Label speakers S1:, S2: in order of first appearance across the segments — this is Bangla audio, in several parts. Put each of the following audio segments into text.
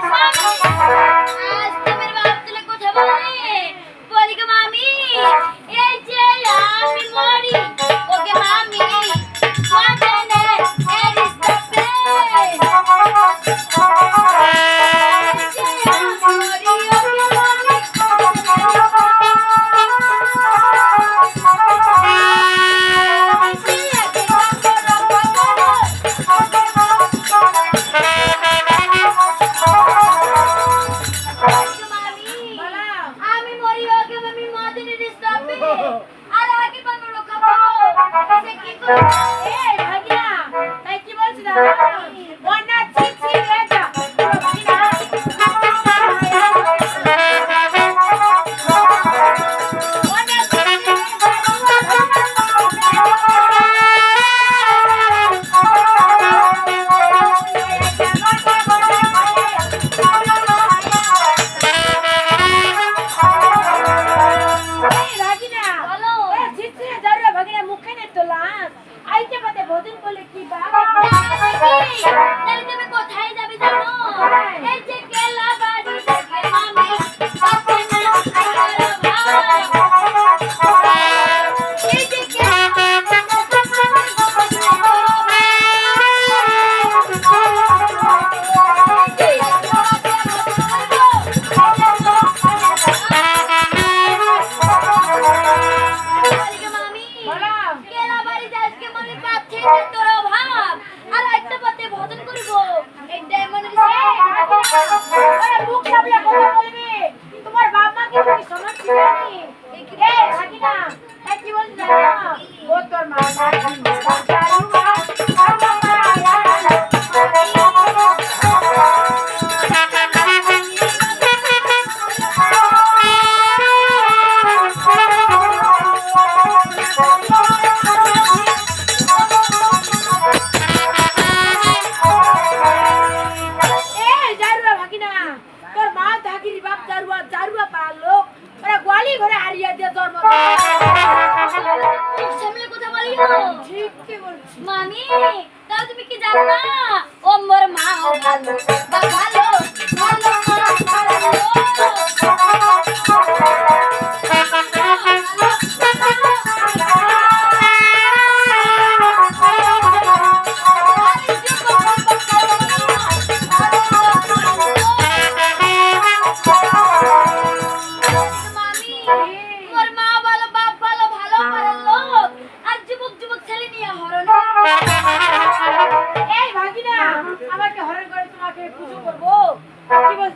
S1: Bye. Bye. Yeah. মামি তাও তুমি কি জানো না? ও মোর মা ভালো ভালো।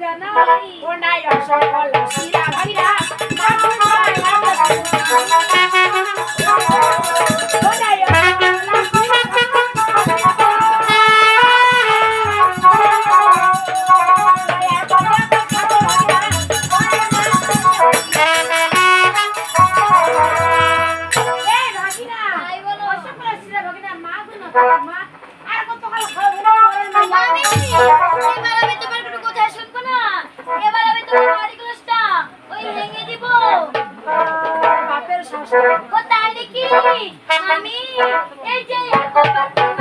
S2: জানাই ও নাই অসফল শিরা ভাইরা মা আর কত কাল খাব না
S1: আমি আমি তো কোথায় দেখি আমি এই যে